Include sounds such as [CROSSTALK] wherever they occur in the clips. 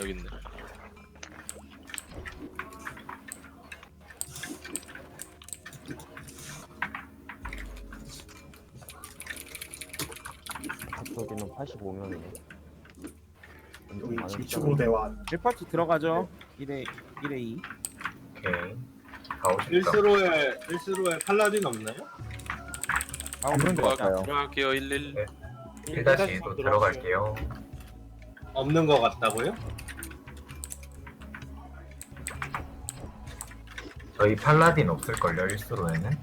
여기 있네. 저기는 85명이네. 여기 지추고 대화 1파티 들어가죠 1회 1회 2 오케이. 가고 싶다. 1스로에 1스로에 팔라딘 없나요? 없는 것 같아요. 들어갈게요 11. 네. 1-2도 들어갈게요. 없는 거 같다고요? 저희 팔라딘 없을걸요, 1수로에는?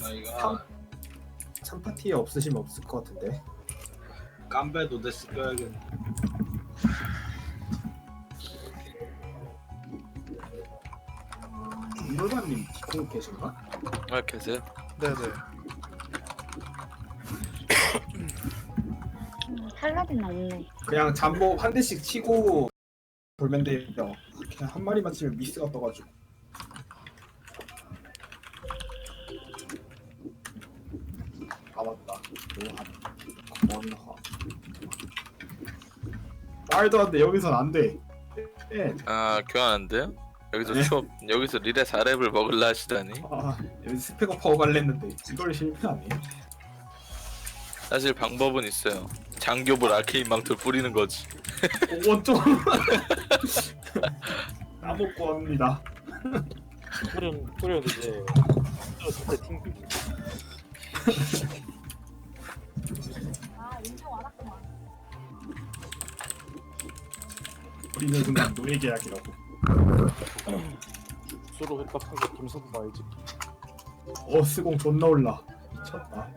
저희가 3파티에 없으시면 없을 것 같은데 깜베 노데스 껴야겠네. 이로다님 디코 계신가? 아 계세요? 네네. 음, [COUGHS] 팔라딘 없네. 그냥 잠복 한 대씩 치고 돌면 돼요 그냥 한 마리만 치면 미스가 떠가지고 말도 안 돼 여기선 안 돼 예. 아 교환 안 돼요? 여기서 추업 여기서 리레 4렙을 먹을라 하시다니. 아 여기 스펙업 하고 갈랬는데 이걸 실패 아니에요? 사실 방법은 있어요. 장교볼 아케인 망토를 뿌리는 거지. 원좀 까먹고 합니다 뿌리는 뿌리는 이제 저때 팀 우리는 순간 노예 계약이라고 수로 획득한 거 김서부 봐야지. 어 스공 존나 올라 미쳤다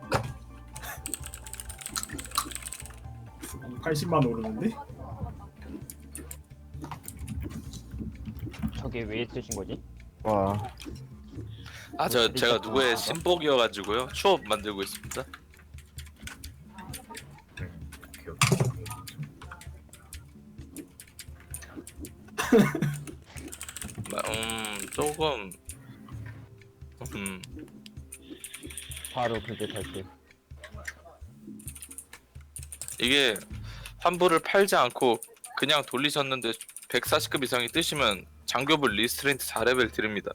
스공 80만 오르는데? 저게 왜 쓰신 거지? 와 아 저 제가 누구의 신복이어가지고요. 추업 만들고 있습니다. 바로 때. 이게 환불을 팔지 않고 그냥 돌리셨는데 140급 이상이 뜨시면 장교볼 리스트레인트 4레벨 드립니다.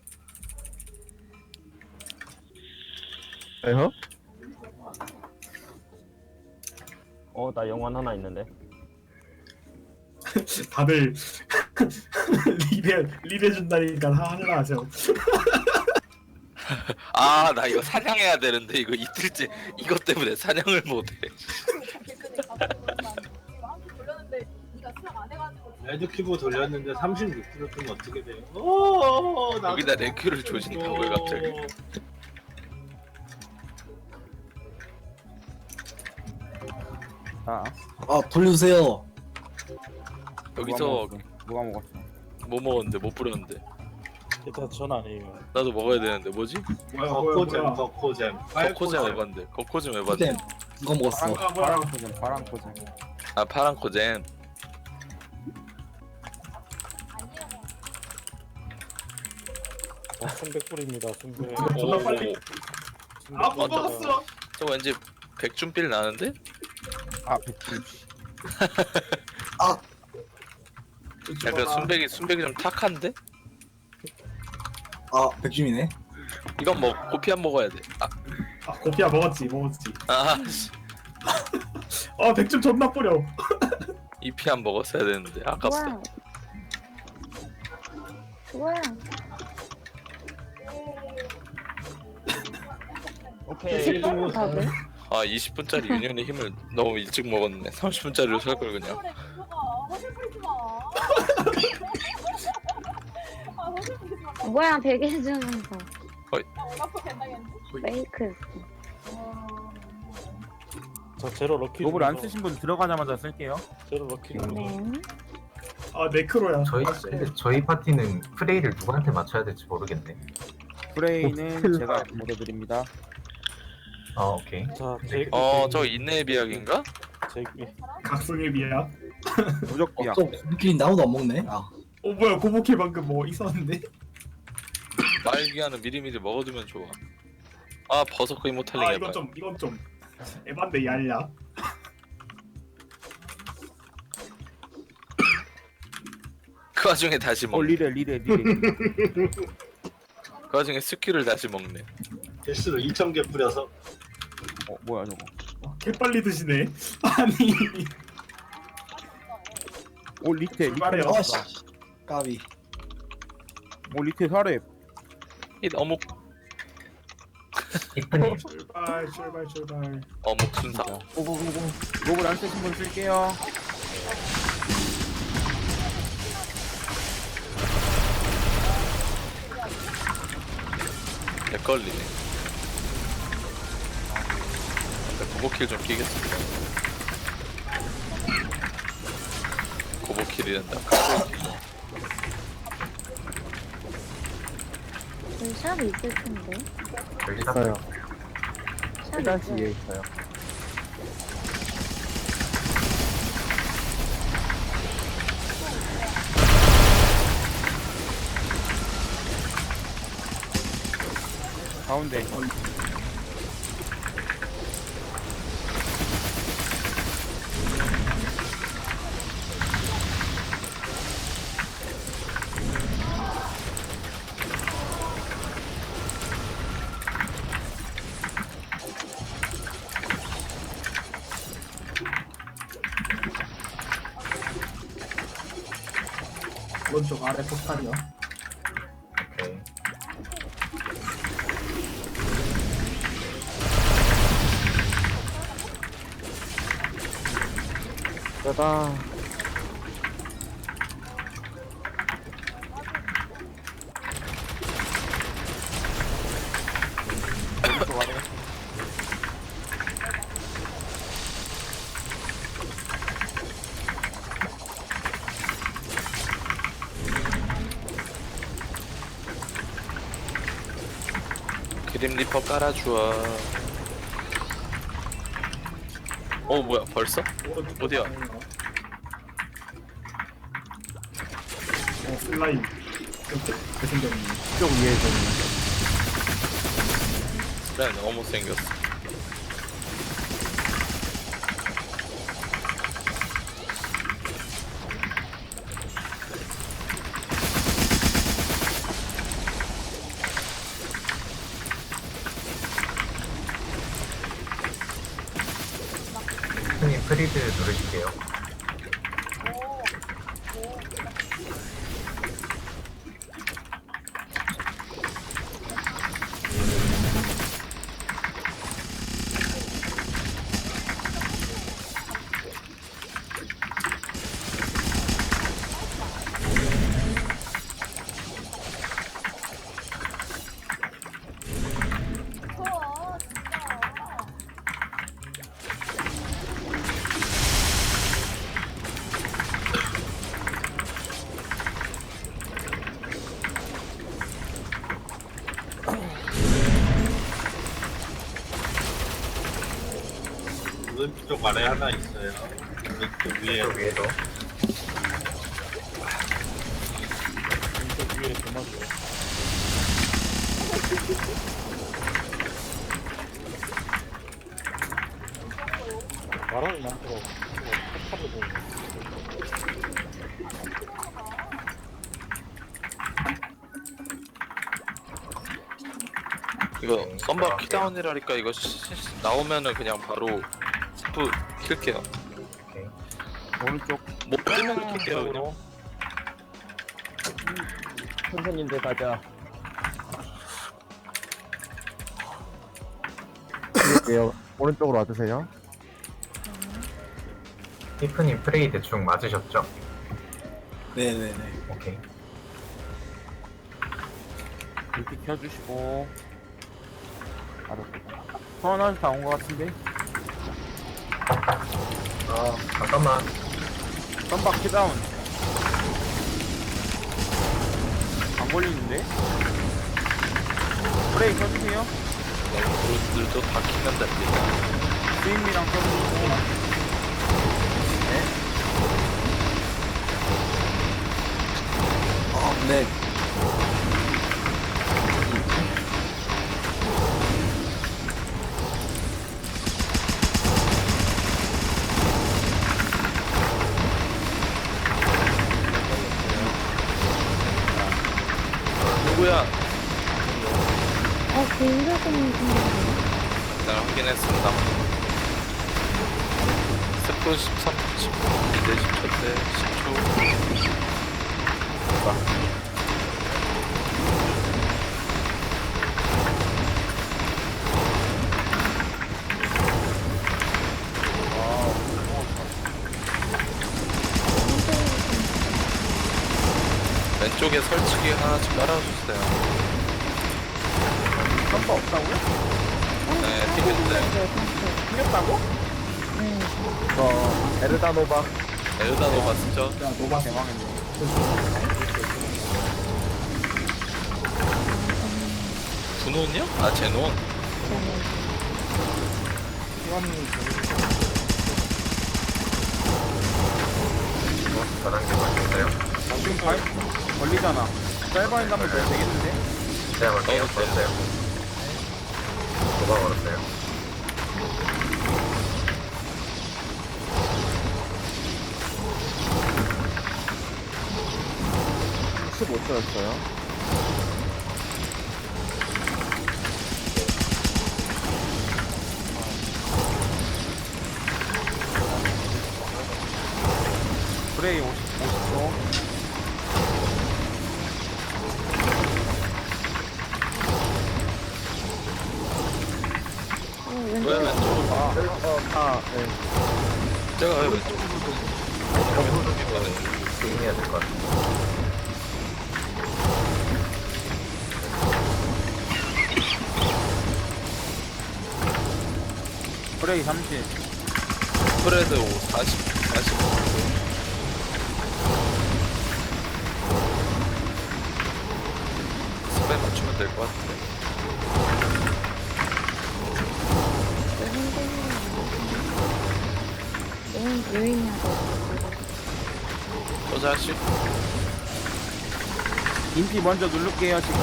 에허? 어, 나 영원 하나 있는데. [LAUGHS] 다들 [LAUGHS] 리베 리베 준다니까 하늘나 하죠 아 나 이거 사냥해야 되는데 이거 이틀째 이것 때문에 사냥을 못해. 레드 큐브 돌렸는데 36kg 뜨면 어떻게 돼요? 오, 나 여기다 레큐를 조진다고요 갑자기. 자아 돌려주세요. 여기서? 누가 먹었어 뭐 먹었는데 못 뿌렸는데 일단 전 아니에요. 나도 먹어야 되는데 뭐지? 뭐야 뭐야 덕코잼, 덕코잼. 거코잼 에반데 거코잼 에반데 쌤 누가 먹었어? 아 파랑 코젠 파랑 코젠 아 파란 코잼 자, 300불입니다. 300. 존나 오, 빨리. 아못 먹었어 저 왠지 백준필 나는데? 아 백준 [LAUGHS] 약간 순백이 순백이 좀 탁한데? 아 백줌이네. 이건 뭐 고피 안 먹어야 돼. 아, 아 고피야 먹었지 먹었지 아 아 백점 존나 뿌려 이피 안 먹었어야 되는데 아깝다. 뭐야? 오케이. 다들? 아 20분짜리 유년의 힘을 너무 일찍 먹었네. 30분짜리로 살 걸 그냥. 뭐야 베개 해주는 거. 어이. 메이크. 자, 제로 럭키. 로블 안 쓰신 분 들어가자마자 쓸게요 제로 럭키. 네. 아 네크로야 저희, 아, 근데 저희 파티는 프레이를 누구한테 맞춰야 될지 모르겠네. 프레이는 제가 얻어드립니다 아, 오케이. 자, 제이크. 어 저 인내의 비약인가? 제이크. 각성의 비야 무적 비약 어좀 고기린 나무도 안 먹네. 아 어 뭐야 고복해 방금 뭐 있었는데 말기하는 미리미리 먹어두면 좋아. 아 버섯거 이모탈링 아 해봐. 이건 좀 이건 좀 에반데 얄야 [LAUGHS] 그 와중에 다시 어 먹네. 리레 리레 리레. 그 와중에 스킬을 다시 먹네. 개수로 2,000개 뿌려서 어 뭐야 저거. 개 빨리 드시네. [LAUGHS] 아니. 오 리테 리테. 출발해요. 어, 씨. 까비. 오 리테 사례. 이 어묵 이프님 출발 출발 출발. 어묵 순삭. 고고고고. 로봇 안 쓰신 분 쓸게요. 내 걸리네. 고보킬 좀 끼겠습니다. 고보킬이란다. 여기 샵 있을 텐데. 여기다 있어요. 샵 일단 있어요. 뒤에 있어요. 가운데. 오른쪽 아래 포탈이요. 오케이 짜다. 리퍼 깔아주어. 어 뭐야 벌써? 어디야? 어 슬라임. 이렇게 잘생겼네. 쪽 위에 좀. 그래 너무 생겼어. 오른쪽 아래 하나 있어요. 오른쪽 위에 저 위에도 왼쪽 위에 도마죠. 말하는 많더라고. 포탑을 보고. 이거 썸바 키다운이라니까 이거 시- 시- 나오면은 그냥 바로 스프 킬게요. 오케이 오른쪽. 못 빼면 킬게요 그냥. 선생님들 가자. 드릴게요. 오른쪽으로 와주세요. 이프님 프레이 대충 맞으셨죠? 네네네. 오케이 리테 켜주시고. 알았어. 소환하시 다온 것 같은데. 아 잠깐만 덤박 키다운. 안 걸리는데? 브레이크 켜주세요. 브루들도 다 키는답니다. 스윙이랑 켜주시고. 아, 네. 왼쪽에 설치기 하나씩 깔아주세요. 썸바 없다고요? 네, 튀겼는데 틀렸다고? 네. 어, 에르다노바. 에르다 노바 쓰죠? 야 노바 대망했네. 분홍이요? 아, 제논. 저랑 게 맞겠어요? 지금 발 걸리잖아. 짤바인 가면 돼 되겠는데? 제가 볼게요. 어, 걸었어요. 누가 걸었어요? 혹시 못 들었어요? 브레이 50, 아, 네. 제가 왜 게임해야 될 것 같아요. 브레이 30. 스프레드 5, 40, 40. 스프레드 맞추면 될 것 같은데. 너무 유인하고 저 자식. 인피 먼저 누를게요 지금.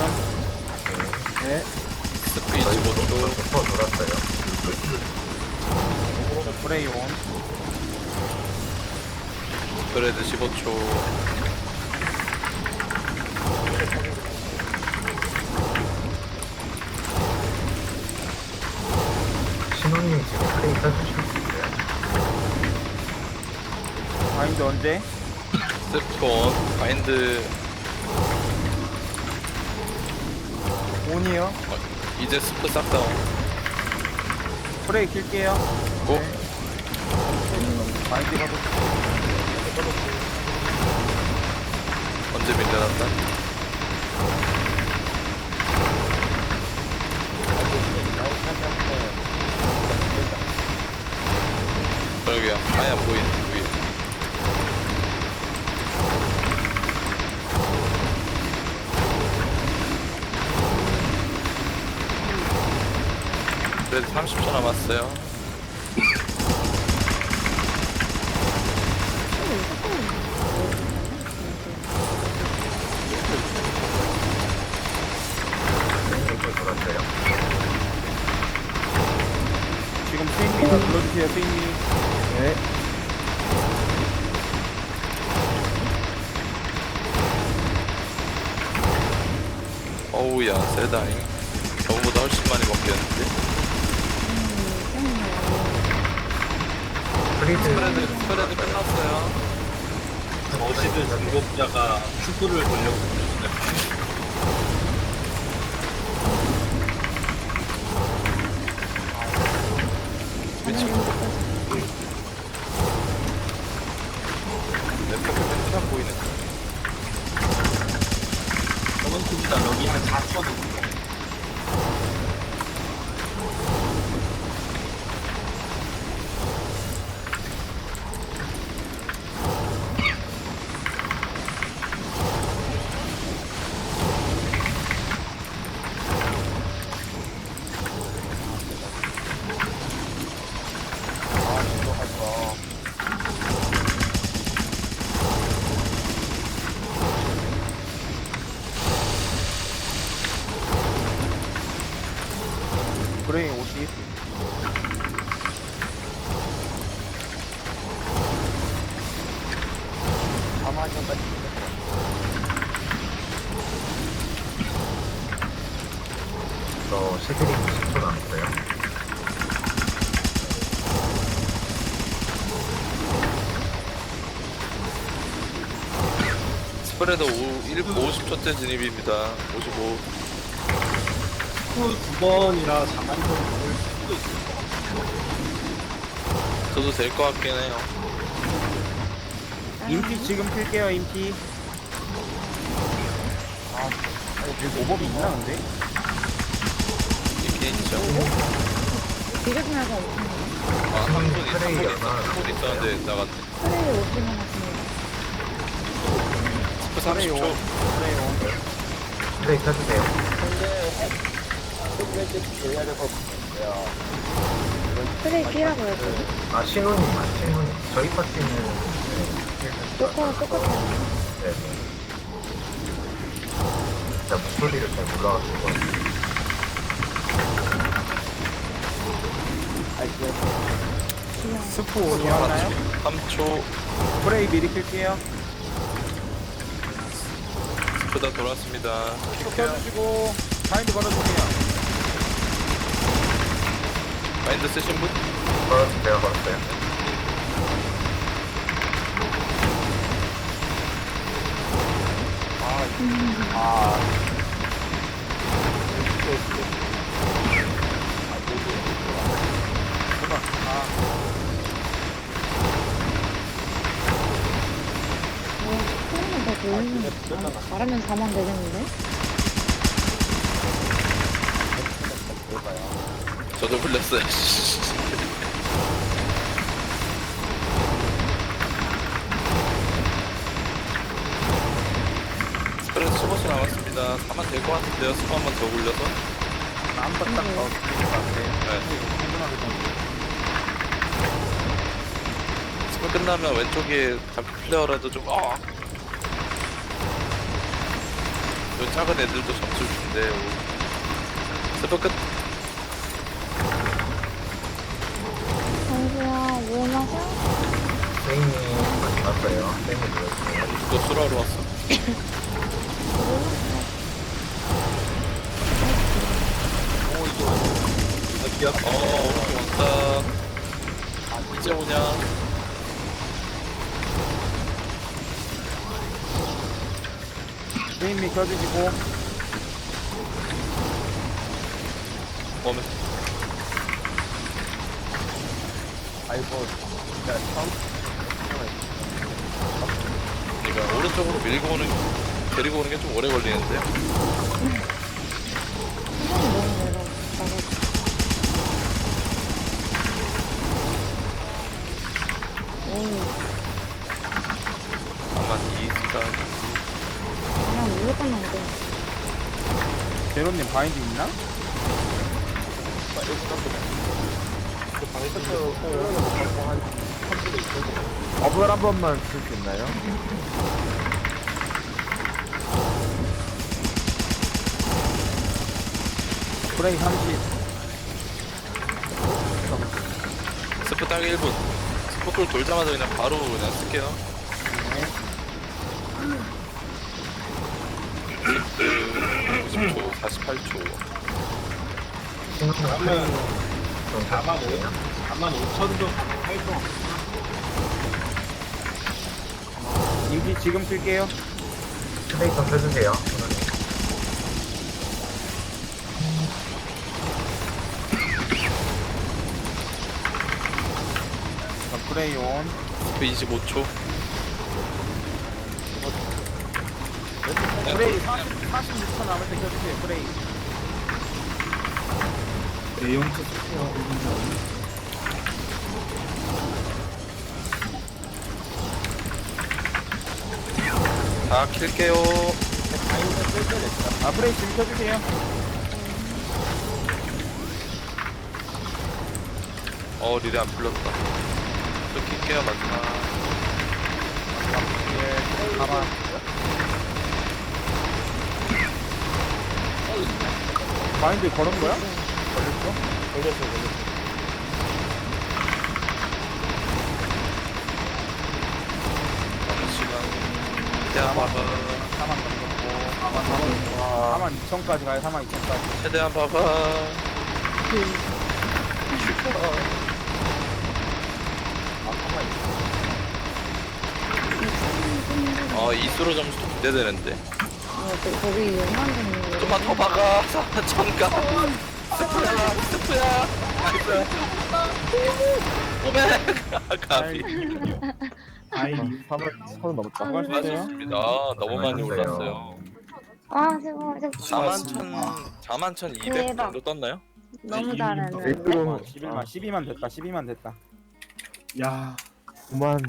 스피 25도. 슈퍼 돌았어요. 브레이 온. 스프레드 15초. 신혼님 지금 수 있어요? 바인드 언제? 온. 바인드. 온이요. 어, 이제 스프 싹 다운. 브레이 킬게요. 고. 바인드 가도 언제 밀려난다? 저기요. 아예 안 보이네. 위에. 그래도 30초 남았어요. 지금 스윙미 다 눌러주세요 스윙미. 네. 어우야, 세다잉. 저거보다 훨씬 많이 먹겠는데? 프리드 스프레드, 스프레드 끝났어요. 어시드 중독자가 축구를 돌려고 보이네. 저번 팀이다 여기 한 4천 원 저 시드링 10초 남았어요. 스프레더 5, 1, 50초째 진입입니다. 55. 두 번이라 4만 점 먹을 수도 있을 것 저도 될 것 같긴 해요. 인피 지금 킬게요 인피 아 여기 오버비 있나 근데? 있긴 있죠. 많아. 아, 한 분이, 한 프레이 분이, 얼마나 한 분이 있었는데 나갔네. 프레이 50만 같습니다. 스프 30초. 그래요 프레이 켜주세요. 프레이 끼라고 해서. 아, 신호님만, 신호님. 저희 파티는 똑같아, 똑같아. 네. 진짜 목소리를 잘 몰라가지고. 귀여워. 스프 오니 하나요? 3초. 프레이 미리 킬게요 스프 다 돌았습니다. 또 켜주시고 바인드 걸어주세요 마인드 쓰신 분? 걸었어요, 걸었어요. 아, 말하면 4만 되겠는데? 저도 흘렸어요. [LAUGHS] 남았습니다. 4만 될 것 같은데요. 스프 한번더 굴려서. 아무것도 딱 넣어주실 것 같아요 네. 충분하게 좀 스프 끝나면 왼쪽에 잠깐 플레어라도 좀, 어! 요 작은 애들도 점수를 준대요. 스프 끝. 정수야, 뭐 마셔? 세인이 왔어요. 세인이 보여주세요. 또 수라로 왔어. [LAUGHS] 어, 오른쪽 왔다. 이제 오냐? 게임미 켜주시고 오면. 아이고, 진짜 처음 그러니까 오른쪽으로 밀고 오는, 데리고 오는 게 좀 오래 걸리는데요. 사람이 너무 멀어. 나가. 오, 아마 이스가 나랑 무조건 안 돼. 제로님 바인드 있나? 어블 한 번만 쓸 수 있나요? 프레이 30 스프 딱 1분. 스프골 돌자마자 그냥 바로 그냥 쓸게요. 스프 90초, 48초. 신호님 그러면 좀 4만 5, 켜주세요. 4만 5천 정도 활동. 인피 지금 좀 켜주세요. 신호님. 자, 프레이 온 스프 25초. 프레이 40, 46초 남을 때 켜주세요 프레이 내용 체크해요. 다 킬게요. 아 프레이 지금 켜주세요 어, 리레 안 풀렸다. 또 킬게요, 마지막. 예 가만 바인드 걸은 거야? 걸렸어? 남은 시간. 야, 봐봐. 가만 걸렸고 4만 2천까지 가요 4만 2천까지 최대한 봐봐. 어 이수로 점수 좀 기대되는데. 어, 그, 거기 6만 원 좀만 더 박아. [LAUGHS] 4천가. 스프야, 스프야. 오메. 가비. 아이 3만 천 넘었다. 수고하셨어요 맞습니다. 너무 많이 올랐어요. 아, 제발, 제발. 4만 천, 4만 천200 대박. 정도 떴나요? 너무 이- 잘했네. 일등 11만 12만 됐다 12만 됐다 야 9만